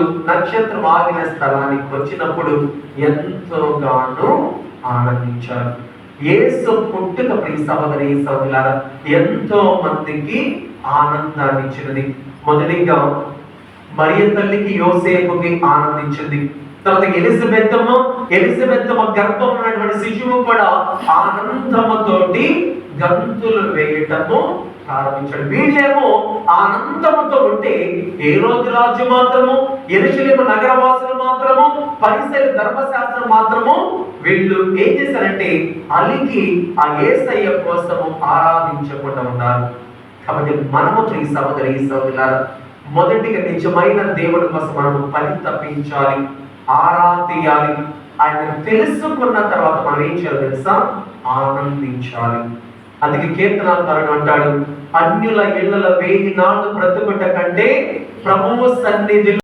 నక్షత్రం ఆగిన స్థలానికి వచ్చినప్పుడు ఎంతోగానో ఆనందించారు. ఏసు పుట్టుక ప్రియ సహోదరి సహోదరులారా ఎంతో మందికి ఆనందాన్ని ఇచ్చినది. మొదటిగా మరియ తల్లికి యోసేపుకి ఆనందించింది. తర్వాత ఎలిజబెత్తమ్మ ఎలిజబెత్తమ్మ గర్భం ఉన్నటువంటి శిశువు కూడా ఆనందముతోటి గంతులు వేయటము ప్రారంభించాడు. వీళ్ళేమో ఆనందముతో ఉంటే ఏ రోజు రాజు మాత్రము ఎరుశలేము నగరవాసులు మాత్రము పరిసరి ధర్మశాస్త్రం మాత్రము వీళ్ళు ఏం చేశారంటే అలికి ఆ ఏసయ్య కోసము ఆరాధించకుండా ఉన్నారు. కాబట్టి మనము ఈ సహోదరి ఈ సహోదరులారా మొదటిగా నిజమైన దేవుడి కోసం మనము పని తప్పించాలి ఆరాధియాలి. ఆయన తెలుసుకున్న తర్వాత మనం ఏం చేయాలి తెలుసా? ఆనందించాలి. అందుకే కీర్తనాకారుడు అంటాడు అన్యుల ఇళ్ళల వేయి నాళ్ళు బ్రతుకుట కంటే ప్రభువు సన్నిధిలో